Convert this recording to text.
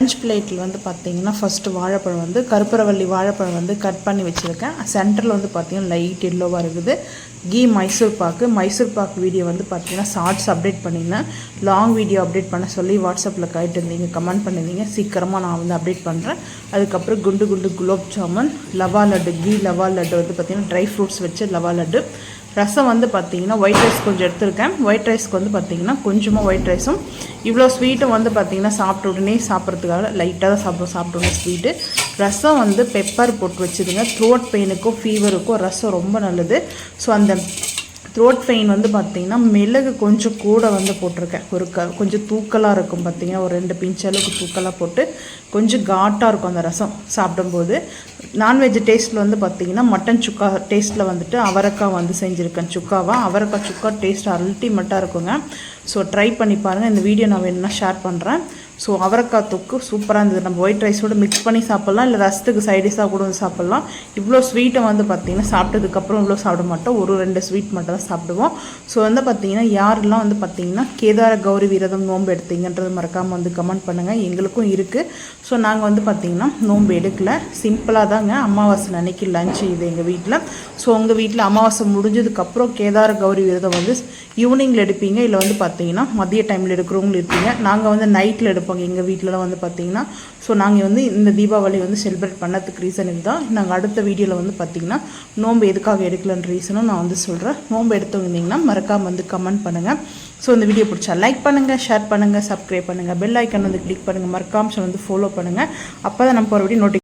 Lunch பிளேட்டில் வந்து பார்த்தீங்கன்னா ஃபஸ்ட்டு வாழைப்பழம் வந்து கருப்பரவள்ளி வாழைப்பழம் வந்து கட் பண்ணி வச்சுருக்கேன். சென்டரில் வந்து பார்த்தீங்கன்னா லைட் எல்லோவாக இருக்குது. கீ மைசூர் பாக்கு. மைசூர் பாக் வீடியோ வந்து பார்த்தீங்கன்னா ஷார்ட்ஸ் அப்டேட் பண்ணியிருந்தேன் லாங் வீடியோ அப்டேட் பண்ண சொல்லி வாட்ஸ்அப்பில் கேட்டு இருந்தீங்க. கமெண்ட் பண்ணியிருந்தீங்க சீக்கிரமாக நான் வந்து அப்டேட் பண்ணுறேன் அதுக்கப்புறம் குண்டு குண்டு குலோப் ஜாமுன் லவா லட்டு கீ லவா லட்டு வந்து பார்த்தீங்கன்னா ட்ரை ஃப்ரூட்ஸ் வச்சு லவா லட்டு. ரசம் வந்து பார்த்திங்கன்னா ஒயிட் ரைஸ் கொஞ்சம் எடுத்திருக்கேன். ஒயிட் ரைஸ்க்கு வந்து பார்த்தீங்கன்னா கொஞ்சமாக ஒயிட் ரைஸும் இவ்வளோ ஸ்வீட்டும் வந்து பார்த்தீங்கன்னா சாப்பிட்ட உடனே சாப்பிட்றதுக்காக லைட்டாக தான் சாப்பிட சாப்பிட்ட உடனே ஸ்வீட்டு ரசம் வந்து பெப்பர் போட்டு வச்சுதுங்க த்ரோட் பெயினுக்கும் ஃபீவருக்கும் ரசம் ரொம்ப நல்லது. ஸோ அந்த த்ரோட் பெயின் வந்து பார்த்திங்கன்னா மிளகு கொஞ்சம் கூட வந்து போட்டிருக்கேன். ஒரு க கொஞ்சம் தூக்கலாக இருக்கும் பார்த்திங்கன்னா ஒரு ரெண்டு பிஞ்ச் அளவுக்கு தூக்கலாக போட்டு கொஞ்சம் காட்டாக இருக்கும் அந்த ரசம் சாப்பிடும்போது. நான்வெஜ் டேஸ்ட்டில் வந்து பார்த்தீங்கன்னா மட்டன் சுக்கா டேஸ்ட்டில் வந்துட்டு அவரைக்காய் வந்து செஞ்சுருக்கேன். சுக்காவா? அவரைக்காய் சுக்கா டேஸ்ட் அல்டிமேட்டாக இருக்குங்க. ஸோ ட்ரை பண்ணி பாருங்கள் இந்த வீடியோ நான் வேணும்னா ஷேர் பண்ணுறேன் ஸோ அவரைக்காய் தொக்கு சூப்பராக இருந்தது. நம்ம ஒயிட் ரைஸோட மிக்ஸ் பண்ணி சாப்பிட்லாம். இல்லை ரசத்துக்கு சைடிஷாக கூட வந்து சாப்பிட்லாம். இவ்வளோ ஸ்வீட்டை வந்து பார்த்திங்கன்னா சாப்பிட்டதுக்கப்புறம் இவ்வளோ சாப்பிட மாட்டோம். ஒரு ரெண்டு ஸ்வீட் மட்டும் தான் சாப்பிடுவோம். ஸோ வந்து பார்த்திங்கன்னா யாரெல்லாம் வந்து பார்த்திங்கன்னா கேதார கௌரி விரதம் நோன்பு எடுத்தீங்கன்றது மறக்காமல் வந்து கமெண்ட் பண்ணுங்கள் எங்களுக்கும் இருக்குது ஸோ நாங்கள் வந்து பார்த்திங்கன்னா நோன்பு எடுக்கல. சிம்பிளாக தாங்க. அமாவாசை அன்னைக்கு லஞ்சு இது எங்கள் வீட்டில் ஸோ உங்கள் வீட்டில் அமாவாசை முடிஞ்சதுக்கப்புறம் கேதார கௌரி விரதம் வந்து ஈவினிங்கில் எடுப்பீங்க? இல்லை வந்து பார்த்திங்கன்னா மதிய டைமில் எடுக்கிறவங்களும் இருப்பீங்க. நாங்கள் வந்து நைட்டில் எடுப்போம். இருப்பாங்க. எங்கள் வீட்டிலலாம் வந்து பார்த்தீங்கன்னா ஸோ நாங்கள் வந்து இந்த தீபாவளி வந்து செலிப்ரேட் பண்ணதுக்கு ரீசன் இதுதான். நாங்கள் அடுத்த வீடியோவில் வந்து பார்த்தீங்கன்னா நோன்பு எதுக்காக எடுக்கலன்ற ரீசனும் நான் வந்து சொல்கிறேன் நோன்பு எடுத்துருந்தீங்கன்னா மறக்காமல் வந்து கமெண்ட் பண்ணுங்கள் ஸோ இந்த வீடியோ பிடிச்சா லைக் பண்ணுங்கள் ஷேர் பண்ணுங்கள் சப்ஸ்கிரைப் பண்ணுங்கள் பெல் ஐக்கன் வந்து கிளிக் பண்ணுங்கள் மறக்காமல் வந்து ஃபாலோ பண்ணுங்கள் அப்போ தான் நம்ம ஒரு வீடியோ நோட்டி